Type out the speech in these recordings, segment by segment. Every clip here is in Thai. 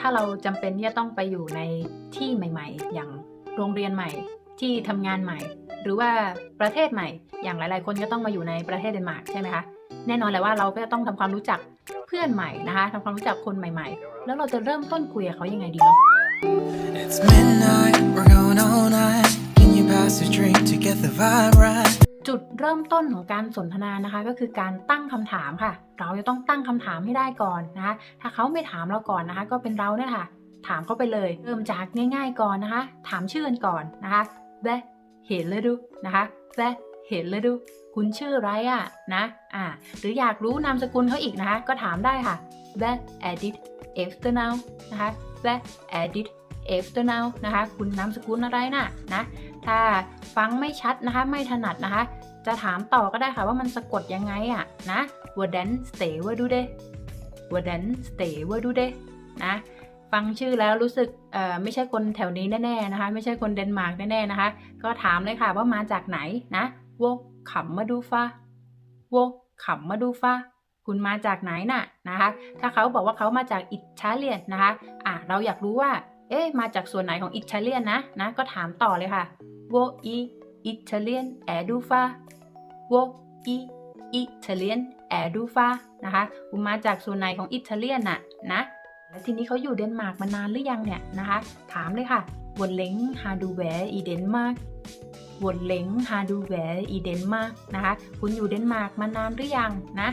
ถ้าเราจำเป็นที่จะต้องไปอยู่ในที่ใหม่ ๆ อย่างโรงเรียนใหม่ ที่ทำงานใหม่ หรือว่าประเทศใหม่ อย่างหลายๆ คนก็ต้องมาอยู่ในประเทศเดนมาร์กใช่ไหมคะแน่นอนแหละว่าเราก็จะต้องทำความรู้จักเพื่อนใหม่นะคะทำความรู้จักคนใหม่ ๆ แล้วเราจะเริ่มต้นคุยกับเขายังไงดีเนาะ It's midnight, we're going all night. Can you pass a drink to get the vibe right? จุดเริ่มต้นของการสนทนานะคะก็คือการตั้งคำถามค่ะ เราจะต้องตั้งคำถามให้ได้ก่อนนะคะ ถ้าเขาไม่ถามเราก่อนนะคะ ก็เป็นเราเนี่ยค่ะ ถามเขาไปเลยเริ่มจากง่าย ๆก่อนนะคะ ถามชื่อกันก่อนนะคะแวะเห็นเลยดูนะคะแวะเห็นเลยดู คุณชื่ออะไรอะ่ะนะอ่าหรืออยากรู้นามสกุลเขาอีกนะคะ ก็ถามได้ค่ะแวะ edit after now นะคะแวะ edit after now นะคะ คุณนามสกุลอะไรน่ะนะ ถ้าฟังไม่ชัดนะคะ ไม่ถนัดนะคะ จะถามต่อก็ได้ค่ะว่ามันสะกดยังไงอะนะ hvordan staver du det hvordan staver du det นะฟังชื่อแล้วรู้สึกเอ่อไม่ใช่คนแถวนี้แน่ๆนะคะ ไม่ใช่คนเดนมาร์กแน่ๆนะคะ ก็ถามเลยค่ะว่ามาจากไหนนะโวขำมาดูฟ้าโวขำมาดูฟ้าคุณมาจากไหนน่ะนะคะ ถ้าเขาบอกว่าเขามาจากอิตาเลียนนะคะ อะเราอยากรู้ว่า เอ๊ะมาจากส่วนไหนของอิตาเลียนนะนะ ก็ถามต่อเลยค่ะ Wo i Italien är du fra Wo i Italien är du fra นะคะคุณมาจากส่วนไหนของอิตาเลียนน่ะนะแล้วทีนี้เขาอยู่เดนมาร์กมานานหรือยังเนี่ยนะคะ ถามเลยค่ะวนเล้งฮาดูแวอีเดนมาร์กวนเล้งฮาดูแวอีเดนมาร์กนะคะ คุณอยู่เดนมาร์กมานานหรือยังนะ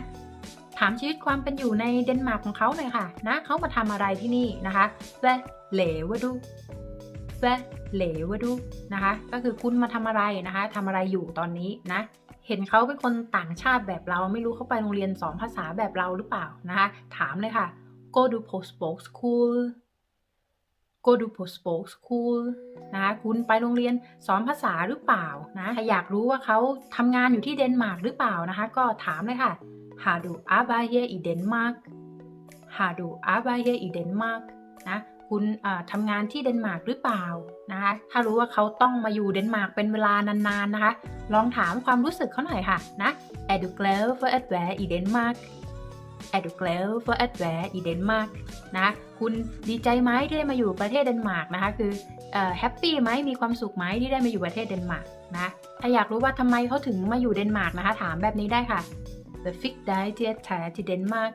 ถามชีวิตความเป็นอยู่ในเดนมาร์กของเขาหน่อยค่ะนะเขามาทำอะไรที่นี่นะคะแวะเหลวดูแวะเหลวดูนะคะ ก็คือคุณมาทำอะไรนะคะทำอะไรอยู่ตอนนี้นะเห็นเขาเป็นคนต่างชาติแบบเราไม่รู้เขาไปโรงเรียนสอนภาษาแบบเราหรือเปล่านะคะถามเลยค่ะ go to post box school go to post box school นะคะคุณไปโรงเรียนสอนภาษาหรือเปล่านะถ้าอยากรู้ว่าเขาทำงานอยู่ที่เดนมาร์กหรือเปล่านะคะ ก็ถามเลยค่ะ Har du arbejdet i Danmark Har du arbejdet i Danmark นะคุณทำงานที่เดนมาร์กหรือเปล่านะคะถ้ารู้ว่าเขาต้องมาอยู่เดนมาร์กเป็นเวลานานๆนะคะ ลองถามความรู้สึกเขาหน่อยค่ะนะ Er du glad for at være i Danmark Er du glad for at være i Danmark นะคุณดีใจไหมที่ได้มาอยู่ประเทศเดนมาร์กนะคะคือแฮปปี้ไหมมีความสุขไหมที่ได้มาอยู่ประเทศเดนมาร์กนะถ้าอยากรู้ว่าทำไมเขาถึงมาอยู่เดนมาร์กนะคะ ถามแบบนี้ได้ค่ะ Hvad fik dig til at tage til Danmark?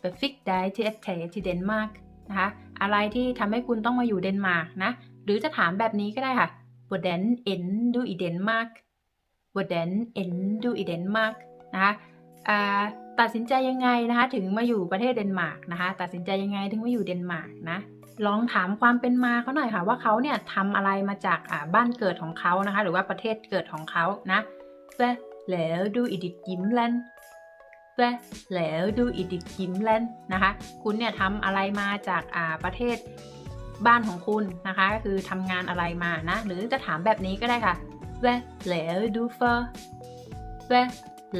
Hvad fik dig til at tage til Danmark? นะคะ อะไรที่ทำให้คุณต้องมาอยู่เดนมาร์กนะ หรือจะถามแบบนี้ก็ได้ค่ะ Hvordan endte du i Danmark? Hvordan endte du i Danmark? นะคะตัดสินใจยังไงนะคะ ถึงมาอยู่ประเทศเดนมาร์กนะคะ ตัดสินใจยังไงถึงมาอยู่เดนมาร์กนะลองถามความเป็นมาเขาหน่อยค่ะ ว่าเขาเนี่ยทำอะไรมาจากบ้านเกิดของเขานะคะ หรือว่าประเทศเกิดของเขานะ Hvad laver du i dit hjemland Hvad laver du i dit hjemland นะคะ คุณเนี่ยทำอะไรมาจากอ่าประเทศบ้านของคุณนะคะก็คือทำงานอะไรมานะ หรือจะถามแบบนี้ก็ได้ค่ะ Hvad laver du for Hvad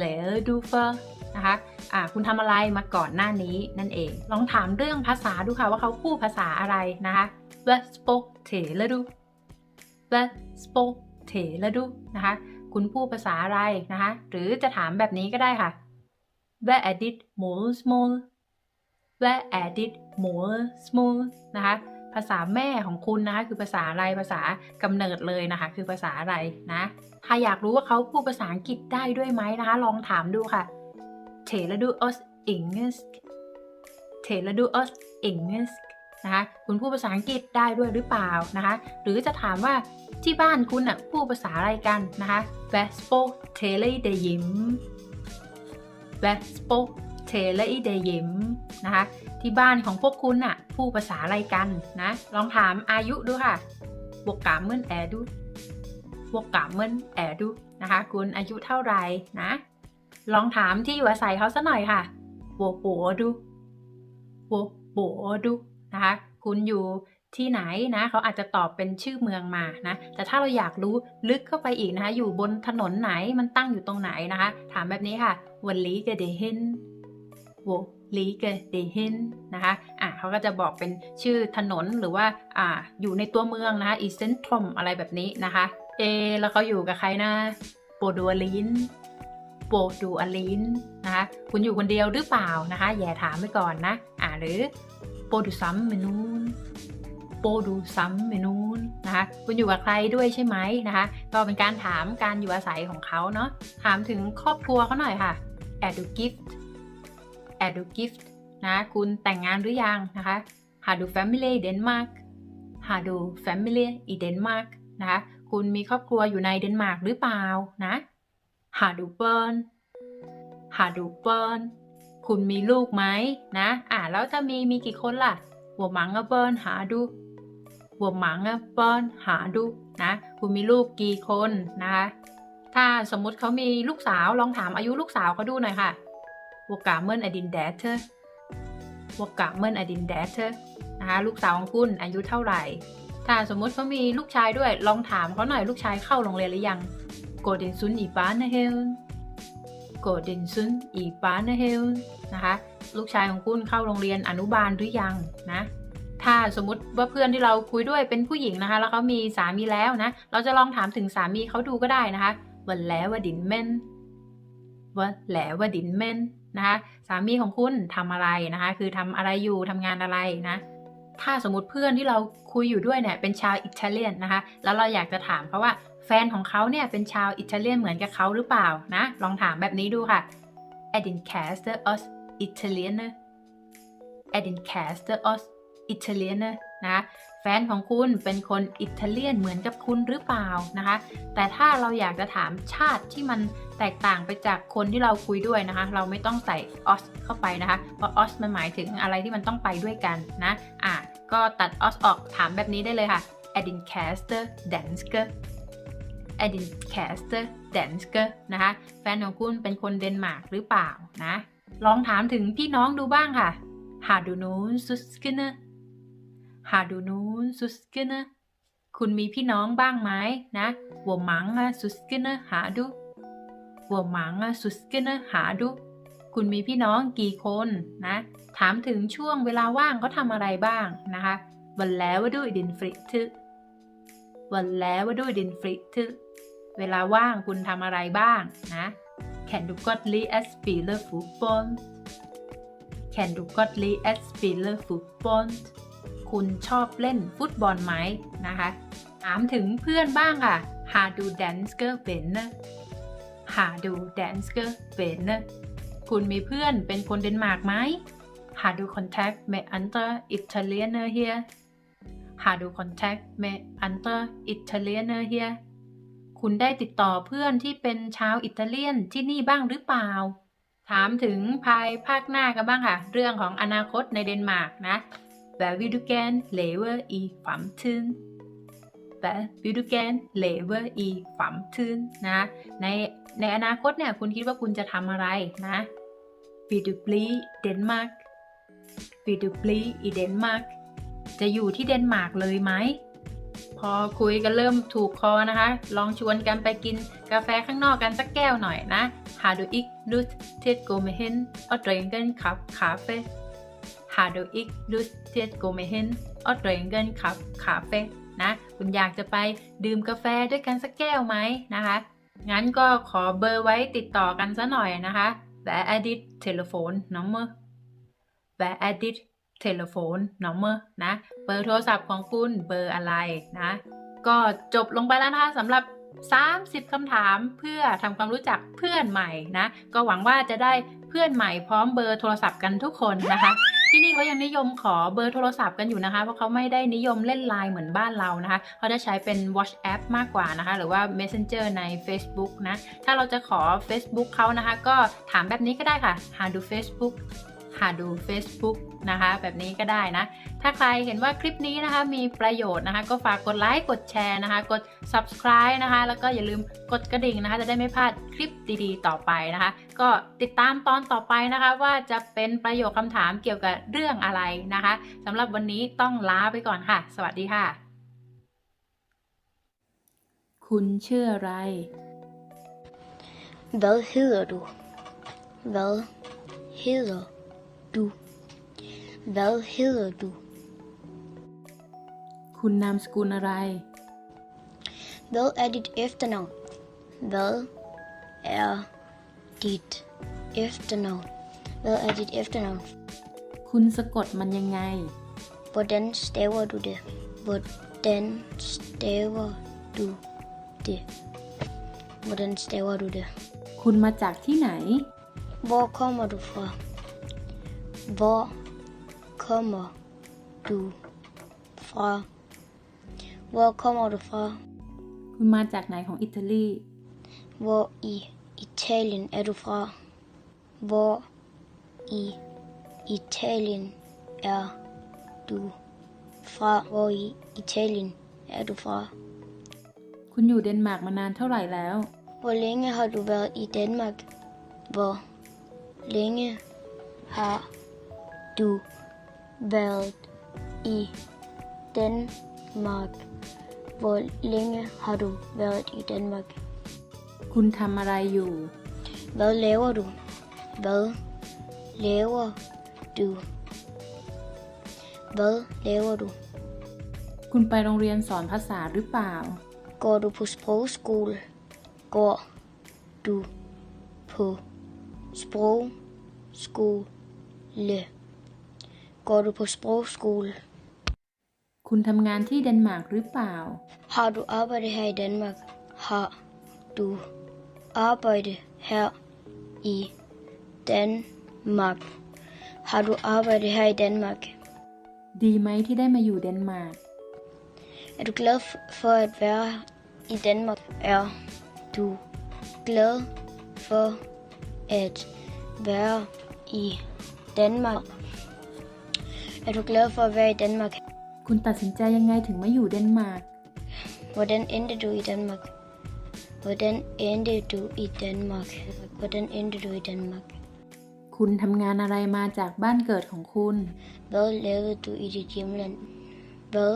laver du for นะคะอ่าคุณทำอะไรมาก่อนหน้านี้นั่นเอง ลองถามเรื่องภาษาดูค่ะว่าเขาพูดภาษาอะไรนะคะ Hvad sprog taler du Hvad sprog taler du นะคะ คุณพูดภาษาอะไรนะคะ หรือจะถามแบบนี้ก็ได้ค่ะ Hvad er dit modersmål Hvad er dit modersmål นะคะ ภาษาแม่ของคุณนะคะ คือภาษาอะไรภาษากำเนิดเลยนะคะ คือภาษาอะไรนะถ้าอยากรู้ว่าเขาพูดภาษาอังกฤษได้ด้วยไหมนะคะ ลองถามดูค่ะ Taler du også engelsk Taler du også engelsk นะคะคุณพูดภาษาอังกฤษได้ด้วยหรือเปล่านะคะ หรือจะถามว่าที่บ้านคุณอะพูดภาษาอะไรกันนะคะ Hvad sprog taler I derhjemme s p o t e l e d e y i m นะคะที่บ้านของพวกคุณอะพูดภาษาอะไรกันนะลองถามอายุดูค่ะ Hvor gammel er du Hvor gammel er du นะคะคุณอายุเท่าไหร่นะลองถามที่อยู่อาศัยเขาสักหน่อยค่ะ Hvor bor du Hvor bor du นะคะ คุณอยู่ที่ไหนนะเขาอาจจะตอบเป็นชื่อเมืองมานะ แต่ถ้าเราอยากรู้ลึกเข้าไปอีกนะคะ อยู่บนถนนไหนมันตั้งอยู่ตรงไหนนะคะ ถามแบบนี้ค่ะวันลีกเดเฮนวลีเกเดเฮนนะคะอะเขาก็จะบอกเป็นชื่อถนนหรือว่าอ่าอยู่ในตัวเมืองนะคะอีเซนทรมอะไรแบบนี้นะคะ เอ แล้วเขาอยู่กับใครนะโปดัวลินโปดูอลินนะคะ คุณอยู่คนเดียวหรือเปล่านะคะอย่ถามไปก่อนนะ อ่าหรือ โปดูซัมเมนูนโปดูซัมเมนูนนะคะ คุณอยู่กับใครด้วยใช่ไหมนะคะ ก็เป็นการถามการอยู่อาศัยของเขาเนาะ ถามถึงครอบครัวเขาหน่อยค่ะ a d u gift a d u gift นะ คุณแต่งงานหรือยังนะคะ h a du family i Denmark h a du family i Denmark นะคะ คุณมีครอบครัวอยู่ในเดนมาร์กหรือเปล่านะ h a du børn h a du børn คุณมีลูกไหมนะ อ่าแล้วถ้ามีมีกี่คนล่ะ Hvor mange børn har du Hvor mange børn har du นะ คุณมีลูกกี่คนนะคะ ถ้าสมมุติเขามีลูกสาวลองถามอายุลูกสาวเขาดูหน่อยค่ะ Hvor gammel er din datter Hvor gammel er din datter นะคะลูกสาวของคุณอายุเท่าไหร่ ถ้าสมมุติเขามีลูกชายด้วยลองถามเขาหน่อยลูกชายเข้าโรงเรียนหรือยัง Går din søn i børnehaven Går din søn i børnehaven นะ กเดนซุนอีปานเฮลนะคะลูกชายของคุณเข้าโรงเรียนอนุบาลหรือยังนะถ้าสมมติว่าเพื่อนที่เราคุยด้วยเป็นผู้หญิงนะคะ แล้วเขามีสามีแล้วนะ เราจะลองถามถึงสามีเขาดูก็ได้นะคะวันแล้วว่าดินเมนวันแล้วว่าดินเมนนะคะสามีของคุณทำอะไรนะคะ คือทำอะไรอยู่ทำงานอะไรนะถ้าสมมติเพื่อนที่เราคุยอยู่ด้วยเนี่ยเป็นชาวอิตาเลียนนะคะ แล้วเราอยากจะถามเขาว่า แฟนของเขาเนี่ยเป็นชาวอิตาเลียนเหมือนกับเขาหรือเปล่านะ ลองถามแบบนี้ดูค่ะ Er din kæreste også italiener Er din kæreste også italiener นะแฟนของคุณเป็นคนอิตาเลียนเหมือนกับคุณหรือเปล่านะคะ แต่ถ้าเราอยากจะถามชาติที่มันแตกต่างไปจากคนที่เราคุยด้วยนะคะ เราไม่ต้องใส่ os เข้าไปนะคะ เพราะ os มันหมายถึงอะไรที่มันต้องไปด้วยกันนะ อะ ก็ตัด os ออกถามแบบนี้ได้เลยค่ะ Er din kæreste dansker Er din kæreste dansker นะคะ แฟนของคุณเป็นคนเดนมาร์กหรือเปล่านะ ลองถามถึงพี่น้องดูบ้างค่ะ Har du nogen søskende Har du nogen søskende คุณมีพี่น้องบ้างไหมนะ Hvor mange søskende har du Hvor mange søskende har du คุณมีพี่น้องกี่คนนะ ถามถึงช่วงเวลาว่างเขาทำอะไรบ้างนะคะวันแล้วว่าด้วยดินฟริทึวันแล้วว่าด้วยดินฟริทึ เวลาว่างคุณทำอะไรบ้างนะ Kan du godt lide at spille fodbold Can du godt lide at spille fodbold คุณชอบเล่นฟุตบอลไหมนะคะ ถามถึงเพื่อนบ้างค่ะ Har du danske venner Har du danske venner คุณมีเพื่อนเป็นคนเดนมาร์กไหม Har du kontakt med andre italiener her Har du kontakt med andre italiener her คุณได้ติดต่อเพื่อนที่เป็นชาวอิตาเลียนที่นี่บ้างหรือเปล่า ถามถึงภายภาคหน้ากันบ้างค่ะ เรื่องของอนาคตในเดนมาร์กนะ Hvad vil du gerne lave i fremtiden Hvad vil du gerne lave i fremtiden นะ ในในอนาคตเนี่ยคุณคิดว่าคุณจะทำอะไรนะ Vil du blive i Danmark Vil du blive i Danmark จะอยู่ที่เดนมาร์กเลยไหม พอคุยกันเริ่มถูกคอนะคะ ลองชวนกันไปกินกาแฟข้างนอกกันสักแก้วหน่อยนะ Har du ikke lyst til at gå med hen og drikke en kop kaffe Har du ikke lyst til at gå med hen og drikke en kop kaffe นะ คุณอยากจะไปดื่มกาแฟด้วยกันสักแก้วไหมนะคะ งั้นก็ขอเบอร์ไว้ติดต่อกันซะหน่อยนะคะ Hvad er dit telefonnummer Hvad er dit telefonnummer นะเบอร์โทรศัพท์ของคุณเบอร์อะไรนะ ก็จบลงไปแล้วนะคะสำหรับ 30 คำถามเพื่อทำความรู้จักเพื่อนใหม่นะ ก็หวังว่าจะได้เพื่อนใหม่พร้อมเบอร์โทรศัพท์กันทุกคนนะคะ ที่นี่เขายังนิยมขอเบอร์โทรศัพท์กันอยู่นะคะ เพราะเขาไม่ได้นิยมเล่นไลน์เหมือนบ้านเรานะคะเขาจะใช้เป็น WhatsApp มากกว่านะคะ หรือว่า Messenger ใน Facebook นะ ถ้าเราจะขอ Facebook เขานะคะ ก็ถามแบบนี้ก็ได้ค่ะหาดู Facebook หาดู Facebook นะคะ แบบนี้ก็ได้นะ ถ้าใครเห็นว่าคลิปนี้นะคะมีประโยชน์นะคะ ก็ฝากกดไลค์กดแชร์นะคะ กด subscribe นะคะ แล้วก็อย่าลืมกดกระดิ่งนะคะ จะได้ไม่พลาดคลิปดีๆ ต่อไปนะคะ ก็ติดตามตอนต่อไปนะคะ ว่าจะเป็นประโยคคำถามเกี่ยวกับเรื่องอะไรนะคะสำหรับวันนี้ต้องลาไปก่อนค่ะ สวัสดีค่ะ คุณชื่ออะไร Hvad hedder du? Hvad hedder du? Hvad hedder du? คุณนามสกุลอะไร Hvad er dit efternavn? Hvad er dit efternavn? Hvad er dit efternavn? คุณสะกดมันยังไง Hvordan staver du det? Hvordan staver du det? Hvordan staver du det? คุณมาจากที่ไหน Hvor kommer du fra? Hvor kommer du fra? Hvor kommer du fra? คุณมาจากไหนของอิตาลี Hvor i Italien er du fra? Hvor i Italien er du fra? Hvor i Italien er du fra? คุณอยู่เดนมาร์กมานานเท่าไหร่แล้ว Hvor længe har du været i Danmark? Hvor længe har du været i Danmark? Hvor længe har du været i Danmark? คุณทำอะไรอยู่ Hvad laver du? Hvad laver du? Hvad laver du? คุณไปโรงเรียนสอนภาษาหรือเปล่า Går du på sprogskole? Går du på sprogskole? Går du på sprogskole? คุณทำงานที่เดนมาร์กหรือเปล่า Har du arbejde her i Danmark? Har du arbejde her i Danmark? Har du arbejde her i Danmark? ดีไหมที่ได้มาอยู่เดนมาร์ก Er du glad f- for at være i Danmark? Er du glad for at være i Danmark? Er du glad for at være i Danmark? คุณตัดสินใจยังไงถึงมาอยู่เดนมาร์ก Hvordan endte du i Danmark? Hvordan endte du i Danmark? Hvordan endte du i Danmark? คุณทำงานอะไรมาจากบ้านเกิดของคุณ Hvad lavede du i dit hjemland? Hvad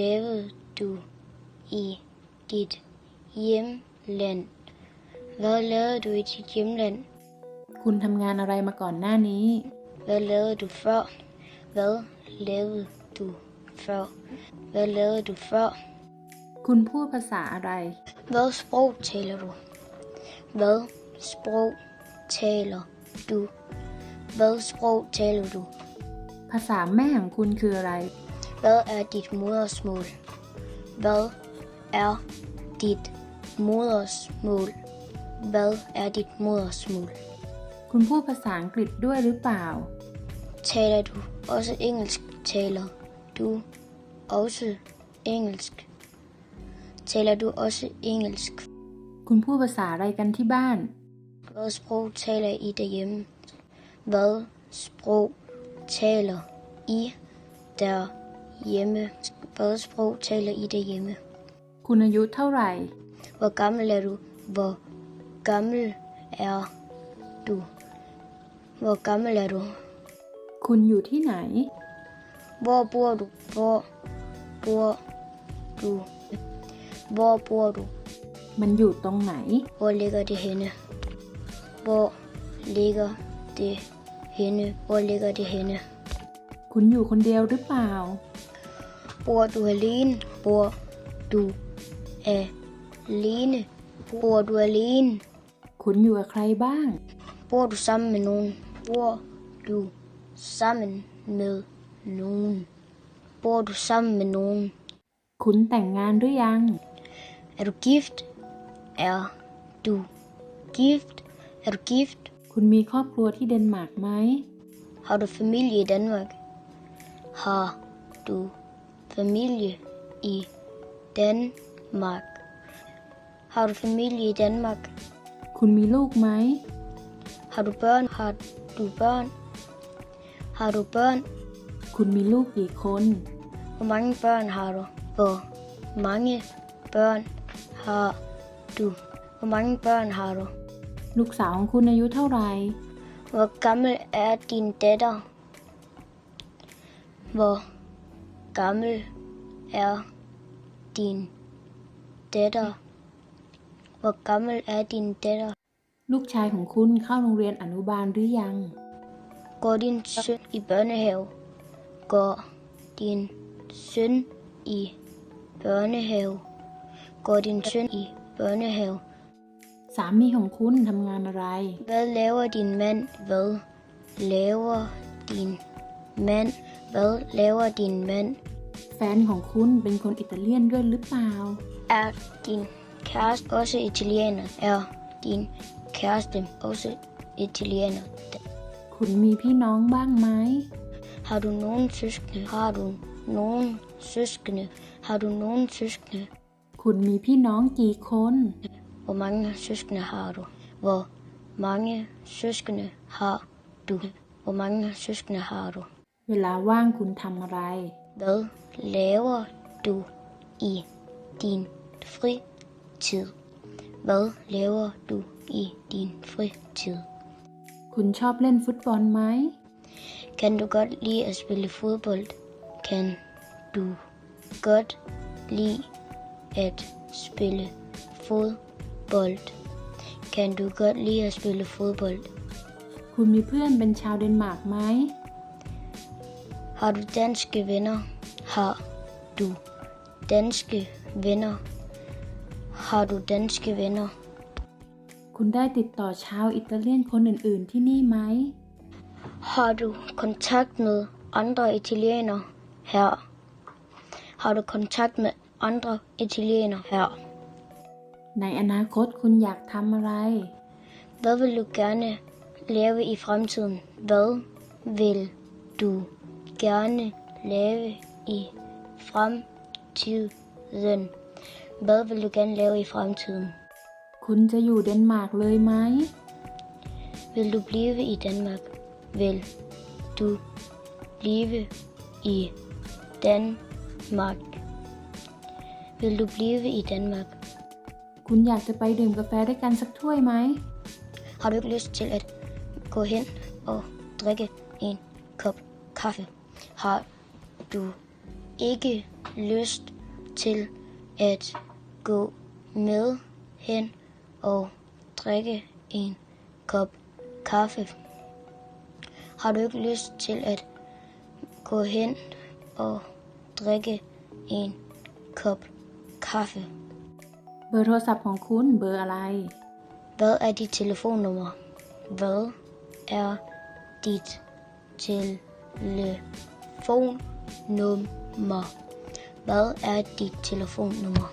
lavede du i dit hjemland? Hvad lavede du i dit hjemland? คุณทำงานอะไรมาก่อนหน้านี้ Hvad lavede du før? Hvad lavede du før? Hvad lavede du før? คุณพูดภาษาอะไร Hvad sprog taler du? Hvad sprog taler du? Hvad sprog taler du? ภาษาแม่ของคุณคืออะไร Hvad er dit modersmål? Hvad er dit modersmål? Hvad er dit modersmål? คุณพูดภาษาอังกฤษด้วยหรือเปล่า Taler du også engelsk? Taler du også engelsk? Taler du også engelsk? คุณพูดภาษาอะไรกันที่บ้าน Hvad sprog taler I derhjemme? Hvad sprog taler I derhjemme? Hvad sprog taler I derhjemme? คุณอายุเท่าไหร่ Hvor gammel er du? Hvor gammel er du? Hvor gammel er du? คุณอยู่ที่ไหน Hvor bor du? Hvor bor du? Hvor bor du? มันอยู่ตรงไหน Hvor ligger det henne? Hvor ligger det henne? Hvor ligger det henne? คุณอยู่คนเดียวหรือเปล่า Bor du alene? Bor du alene? Bor du alene? คุณอยู่กับใครบ้าง Bor du sammen med nogen? Bor du sammen med nogen? Bor du sammen med nogen? คุณแต่งงานหรือยัง Er du gift? Er du gift? Er du gift? คุณมีครอบครัวที่เดนมาร์กไหม Har du familie i Danmark? Har du familie i Danmark? Har du familie i Danmark? คุณมีลูกไหม Har du børn? Har du børn? Har du børn? คุณมีลูกกี่คน Hvor mange børn har du? Hvor mange børn har du? Hvor mange børn har du? ลูกสาวของคุณอายุเท่าไหร่ Hvor gammel er din datter? Hvor gammel er din datter? Hvor gammel er din datter? ลูกชายของคุณเข้าโรงเรียนอนุบาลหรือยัง Går din søn i børnehave? Går din søn i børnehave? Går din søn i børnehave? สามีของคุณทำงานอะไร Hvad laver din mand? Hvad laver din mand? Hvad laver din mand? แฟนของคุณเป็นคนอิตาเลียนด้วยหรือเปล่า Er din kæreste også italiener? Er din kæreste også italiener? คุณมีพี่น้องบ้างไหม Har du nogen søskende? Har du nogen søskende? Har du nogen søskende? คุณมีพี่น้องกี่คน Hvor mange søskende har du? Hvor mange søskende har du? Hvor mange søskende har du? เวลาว่างคุณทำอะไร Hvad laver du i din fritid? Hvad laver du i din fritid? คุณชอบเล่นฟุตบอลไหม Kan du godt lide at spille fodbold? Kan du godt lide at spille fodbold? Kan du godt lide at spille fodbold? คุณมีเพื่อนเป็นชาวเดนมาร์กไหม Har du danske venner? Har du danske venner? Har du danske venner? คุณได้ติดต่อชาวอิตาเลียนคนอื่นๆที่นี่ไหม Har du kontakt med andre italienere her? Har du kontakt med andre italienere her? ในอนาคตคุณอยากทำอะไร Hvad vil du gerne lave i fremtiden? Hvad vil du gerne lave i fremtiden? Hvad vil du gerne lave i fremtiden? คุณจะอยู่เดนมาร์กเลยไหม Vil du blive i Danmark? Vil du blive i Danmark? Vil du blive i Danmark? คุณอยากจะไปดื่มกาแฟด้วยกันสักถ้วยไหม Har du ikke lyst til at gå hen og drikke en kop kaffe? Har du ikke lyst til at gå med hen og drikke en kop kaffe? Har du ikke lyst til at gå hen og drikke en kop kaffe? เบอร์โทรศัพท์ของคุณเบอร์อะไร Hvad er dit telefonnummer? Hvad er dit telefonnummer? Hvad er dit telefonnummer?